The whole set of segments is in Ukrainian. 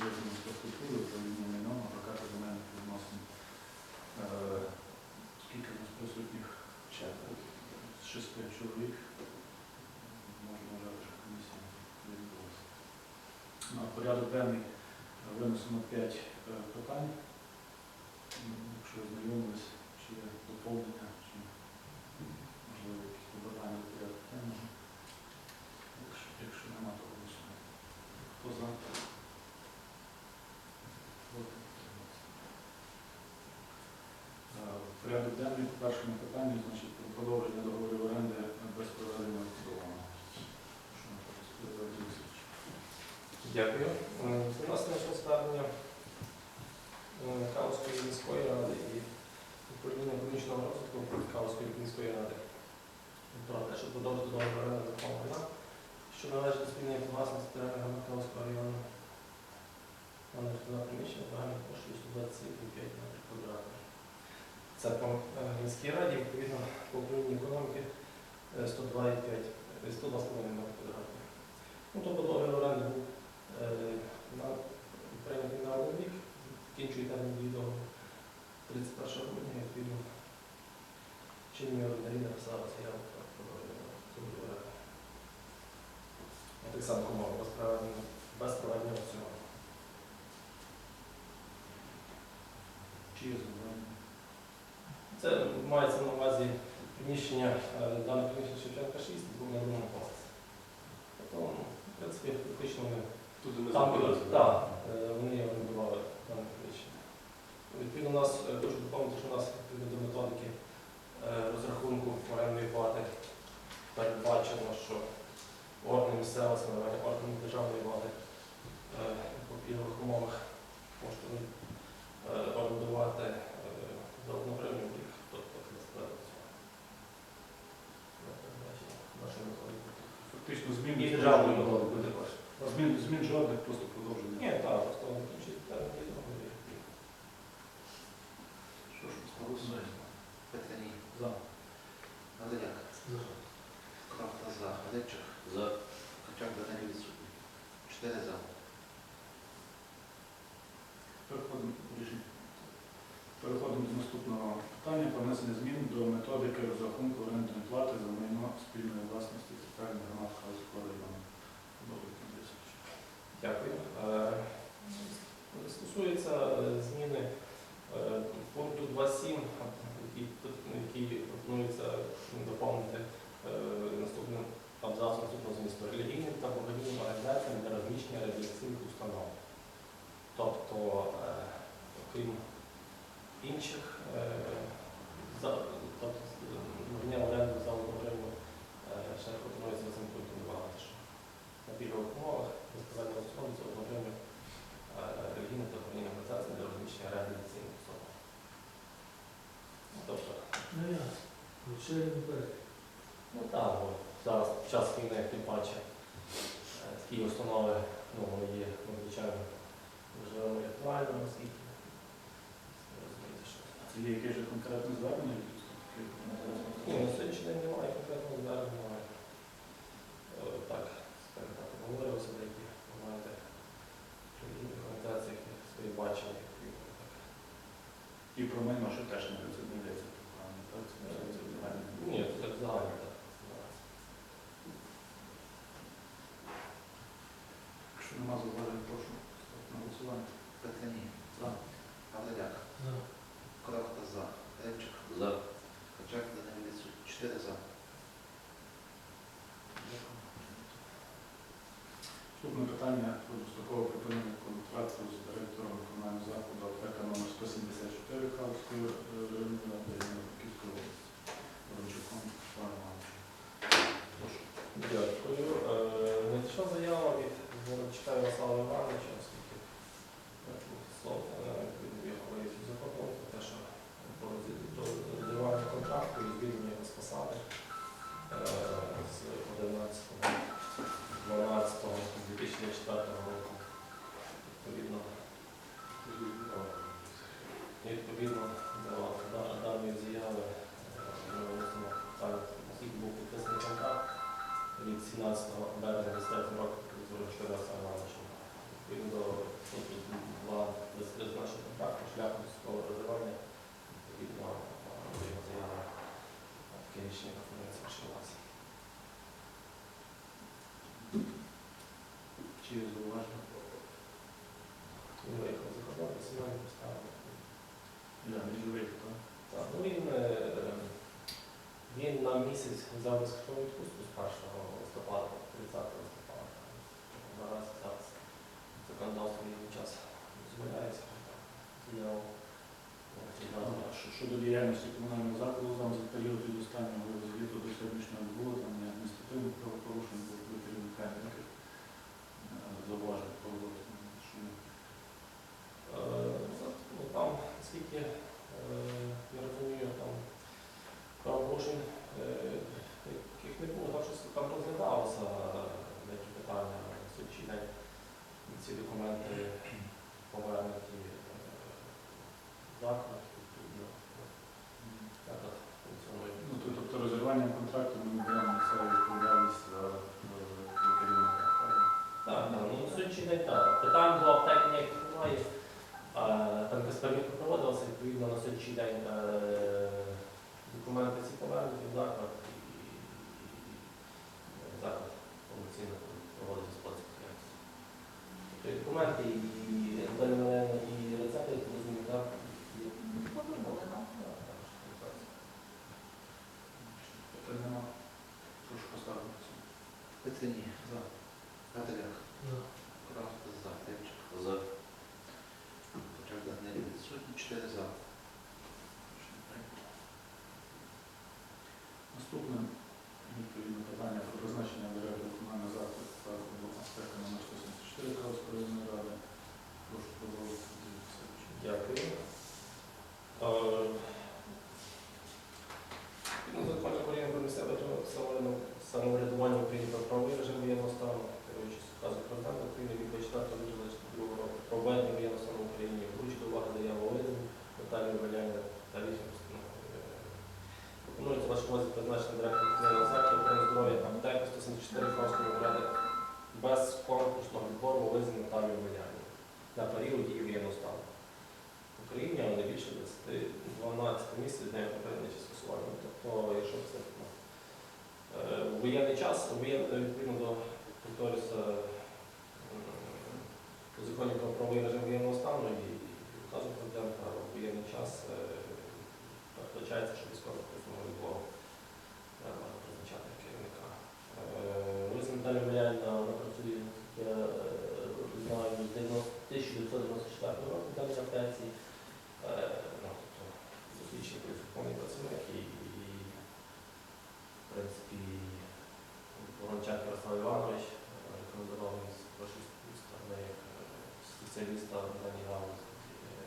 розвитку інфраструктури, управління майном, адвоката земельних відносин. Е, Скільки у нас присутніх? Четверо. З шести чоловік. Можна вважати, що комісія відбулася. На порядок денний винесено 5 питань. Якщо ознайомились, чи є доповнення, чи можливо якісь побажання до порядку денного. Якщо, якщо нема, то голосуємо. Хто за? Проти? Утримався. Е, Порядок денний по першому питанню, значить, про продовження договорів оренди без проведення аукціону. Дякую. Е, нас надійшло звернення е, Кавської міської ради і управління економічного розвитку Кавської міської ради про те, щоб продовжити договір оренди закону що належить до спільної власності громад Кавського району. Нам житлове приміщення загальною площею 127,5 метрів квадратних. Це по е, міській раді, відповідно, по управлінню економіки е, 102,5, е, 102,5 метрів квадратних. Ну, тобто договір оренди був е, прийнятий на один рік, закінчує термін дії договору 31 грудня, відповідно, чинні орендарі написали заяву про договору оренди. Так само умова без проведення аукціону. Чи є? Це мається на увазі приміщення, е, дане приміщення Шевченка 6, був на другому поверсі. Тобто, ну, в принципі, фактично ми Тут Там так, е, вони орендували дане приміщення. Відповідно, у нас е, хочу доповнити, що у нас відповідно до методики е, розрахунку орендної плати передбачено, що органи місцевого самоврядування, органи державної влади е, по пільгових умовах можуть е, орендувати е, за одну гривню в рік, тобто без продавця. Це передбачено нашою методикою. Фактично змін І державною методикою також. Змін, змін жодних, просто продовження. Ні, так, просто включити дії договору. Що ж, голосуємо. Петряній. За. Галеряк. Крафта за. Левчик. За. Качак Даниль відсутній. Чотири за. Переходимо, рішення. Переходимо до наступного питання про внесення змін до методики розрахунку орендної плати за майно спільної власності центральної громад Калицького району. Дякую. Е, Стосується е, зміни е, пункту 2.7, який, пропонується доповнити е, наступним абзацом наступного змісту релігійним та благодійним організаціям для розміщення реабілітаційних установ. Тобто, окрім інших, е, за- тобто, надання оренди за е, ще пропонується за цим пунктом що на пільгових умовах аукціону це одну гривню е, релігійна та благодійна організація для розміщення реабілітаційних установ. Ну, Тобто, Ну ясно. Розширено перед. ну так, бо зараз під час війни, тим паче, е, такі установи, ну, є надзвичайно і актуальними, оскільки Це є якесь же конкретне звернення? Ні, на сьогоднішній день немає конкретного звернення. Е, Так, скажімо так, обговорювалося деякі моменти релігійних організаціях свої бачення, І про майно, що теж не йдеться. так? Це не йдеться загальне. Ні, це так загально, так. Якщо нема зауважень, прошу на голосування. Петряній. За. Галеряк. За. Крафта за. Левчик. За. Качак Даниль відсутній. Чотири за. Наступне питання про дострокове припинення контракту з директором комунального закладу аптека відповідно до даної заяви е, оскільки був підписаний контракт від 17 березня 10 року Зорочка Івановича. Відповідно до була призначена контракту шляхом військового розривання відповідно е, до заяви е, в Київщині конференції почалася. Чи є зауваження? Ми їх закладали, так, ну він, е, він на місяць взяв безкоштовну відпустку з 1 листопада, 30 листопада. Наразі зараз законодавство їм час дозволяє, скажімо так. Я А що- Щодо діяльності комунального закладу, там за період від останнього звіту до сьогоднішнього не було, там ні адміністративних правопорушень, було до керівника ніяких е, зауважень по роботі. Що ми- Е, ну, там, скільки е, я розумію, там правопорушень, е, яких не було, там щось там розглядалося е, деякі питання слідчий день. Ці документи повернуті е, заклад, відповідно, функціонує. Ну, то- тобто розірванням контракту ми не беремо на себе відповідальність за керівника. Так, так, ну на сьогоднішній день так. Питань до аптеки ніяких немає. Там перевірка проводилася, відповідно на сьогоднішній день е, документи ці повернуті в заклад і, і заклад повноцінно проводить господарську діяльність. Тобто документи, і рецепти, я розумію, так? І- Повернули. Так, так, так. Питань нема. Прошу поставити. Петрині. За. Гавриляк. За. 4 за. Наступне відповідне питання про призначення директора комунального закладу парку аспекту номер 174 Калуської районної ради. Прошу проводити. Дякую. Ворончак Ярослав Іванович е, рекомендований з вашої сторони як е, спеціаліста в даній галузі. Е,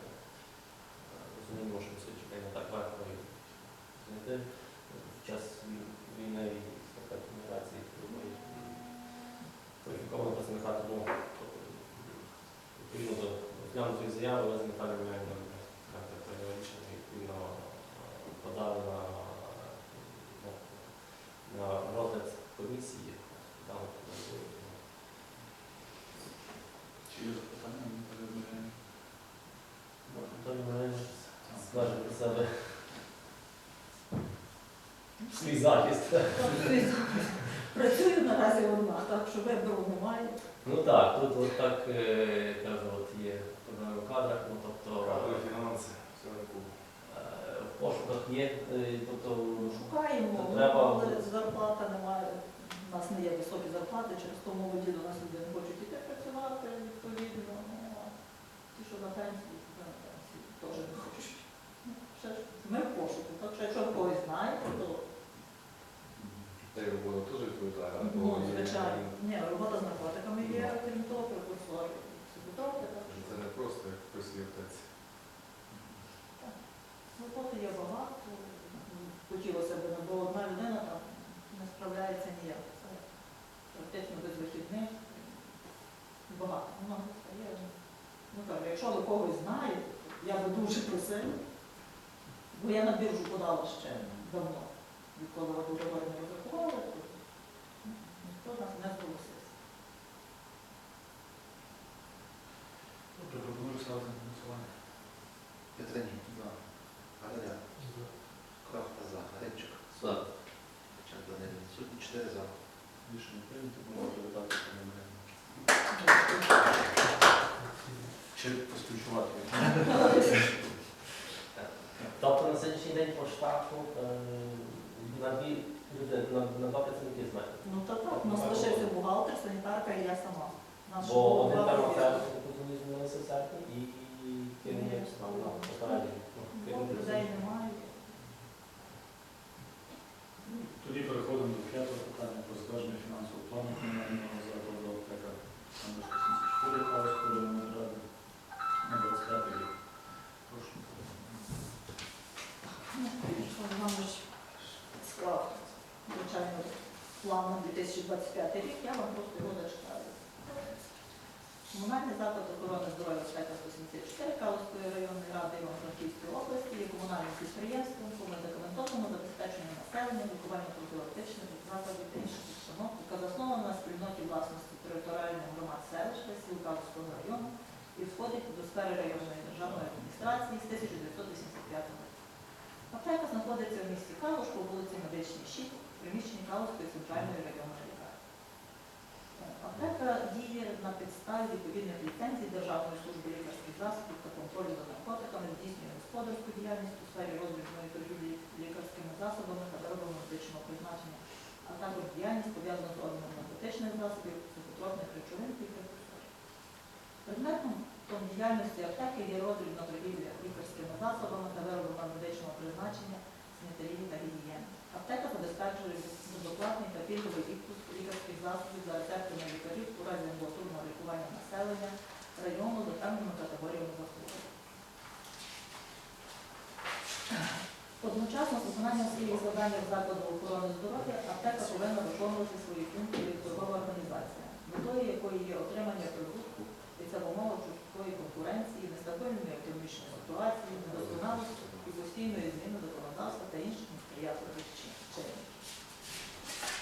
е, Розуміємо, що сьогоднішній не так легко і знайти в час війни і спектакль міграції трудно кваліфікованого працівника, тому тобто, відповідно до розглянутої заяви Олеся Наталія Мельна прийняла рішення відповідно е, подали на, на, на розгляд Там, Чи є запитання? Скаже про себе свій захист. Працюю наразі одна, так що вибору немає. Ну так, тут от так е, кажу, от є проблеми в кадрах, ну тобто фінанси, все на е, в пошуках є, е, тобто Шукаємо, зарплата немає. У нас не є високі зарплати, через то молоді до нас люди не хочуть іти працювати відповідно. Ну, ті, що на пенсії, на пенсії теж не хочуть. Ну, Ми в пошуку, так що якщо ви когось знаєте, то Та й робота теж відповідає, ну, звичайно. Ні, робота з наркотиками є, крім того, так що Це не просто як аптеці. роботи є багато. Хотілося б, бо одна людина там не справляється ніяк. Це практично без вихідних. Багато. Много стає. Ну кажу, якщо ви когось знаєте, я би дуже просила, бо я на біржу подала ще давно, відколи договори не розрахували, то ніхто нас не зголосився. Пропоную ставити на голосування. Петрині. За. Гавриляк. За. Крохта за. Рибчик. За. Кочак Данилів відсутній. Чотири за. Рішення прийнято, можна передати. Дякую. Чи поспілкувати? Тобто на сьогоднішній день по штату е, на дві люди- на, на два працівники з мене. Ну то так, у нас лишився бухгалтер, санітарка і я сама. Наш Бо один оце розумію, в серпні і керівник там 2025 рік, я вам просто його зачитаю. Комунальний заклад охорони здоров'я безпека 174 Калузької районної ради Івано-Франківської області є комунальним підприємством по медикаментозному забезпеченню населення, лікуванню профілактичних засобів та інших установ, яка заснована на спільноті власності територіальних громад селища сіл Калузького району і входить до сфери районної державної адміністрації з 1985 року. Аптека знаходиться в місті Калуш по вулиці Медичній 6, в приміщенні Калуської центральної районної Аптека діє на підставі відповідних ліцензій Державної служби лікарських засобів та контролю за наркотиками, здійснює господарську діяльність у сфері роздрібної торгівлі лікарськими засобами та виробами медичного призначення, а також діяльність пов'язана з обміном наркотичних засобів, психотропних речовин і прекурсорів. Предметом Том діяльності аптеки є роздрібна торгівля лікарськими засобами та виробами медичного призначення, санітарії та гігієни. Аптека забезпечує безоплатний та пільговий відпуск лікарських засобів за рецептами лікарів у разі амбулаторного лікування населення району за певними категоріями захворювань. Одночасно з виконанням своїх завдань закладу охорони здоров'я аптека повинна виконувати свої функції як торгова організація, метою якої є отримання прибутку і це в умовах жорсткої конкуренції, нестабільної економічної ситуації, недосконалості і постійної зміни законодавства та інших несприятливих.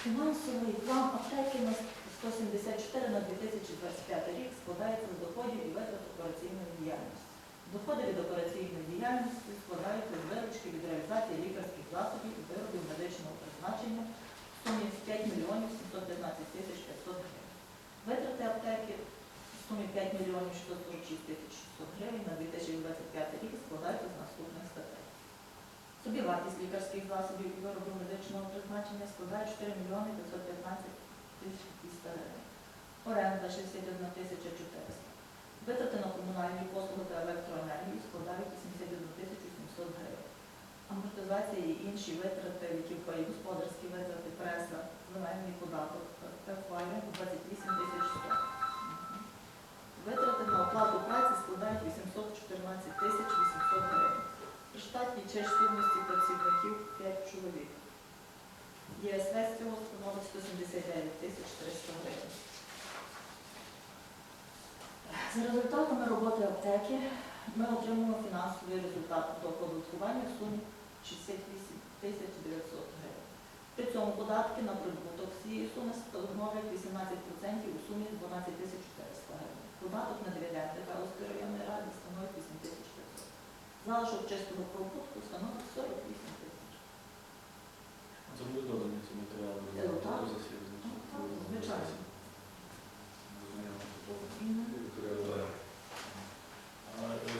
Фінансовий план аптеки на 174 на 2025 рік складається з доходів і витрат операційної діяльності. Доходи від операційної діяльності складаються з виручки від реалізації лікарських засобів і виробів медичного призначення в сумі 5 мільйонів 715 тисяч 500 гривень. Витрати аптеки в сумі 5 мільйонів 646 тисяч 600 гривень на 2025 рік складаються з наступних статей. Собівартість лікарських засобів і виробів медичного призначення складає 4 мільйони 515 тисяч 200 гривень. Оренда 61 тисяча 400. Витрати на комунальні послуги та електроенергію складають 81 тисячу 700 гривень. Амортизація і інші витрати, які входять господарські витрати, преса, земельний податок та акваріум 28 тисяч 100. Витрати на оплату праці складають 814 тисяч 800 гривень. Штатній чисельності працівників 5 чоловік. ЄСВ з цього становить 179 тисяч 300 гривень. За результатами роботи аптеки ми отримуємо фінансовий результат до оподаткування в сумі 68 тисяч 900 гривень. При цьому податки на прибуток цієї суми становлять 18% у сумі 12 тисяч 400 гривень. Податок на дивіденди Калузької районної ради становить 8 тисяч 500. в чистому пробутку становить 48 тисяч. Це буде додані ці матеріали Е. Ну, так, звичайно. Зрозуміло. Вікторія Володимирівна.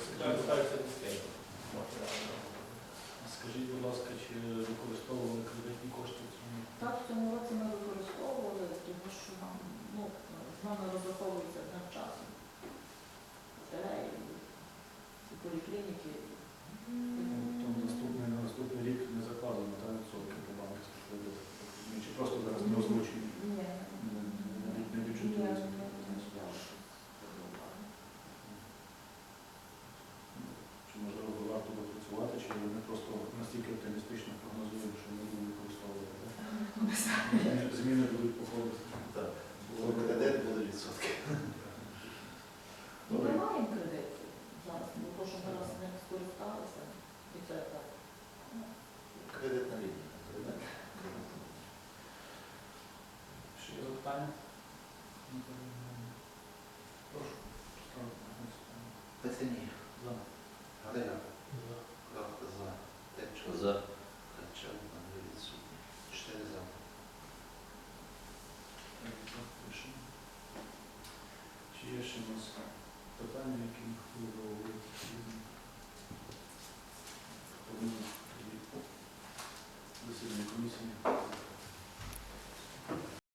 Секретар ставиться дискретно. Скажіть, будь ласка, чи використовували кредитні кошти в цьому? Так, в цьому році ми використовували, тому що нам, ну, з нами розраховується днем часу. Батареї, і поліклініки. Тобто наступний, на наступний рік не закладено та відсотки по банківських кредитах? Ні, Чи просто зараз не озвучені? Ні, Не, не, не ні, бюджетується? не стояло. Чи можливо варто допрацювати, чи ми просто настільки оптимістично прогнозуємо, що ми будемо використовувати? так? Зміни- Зміни будуть походити. Так. Було кредит, були відсотки. Ну, Ми маємо кредит зараз, бо то, що ми раз не скористалися, і це так. ну, Кредитна лінія. Кредит. Ще є запитання? Прошу. ставити на голосування. Петеній. За. Галина.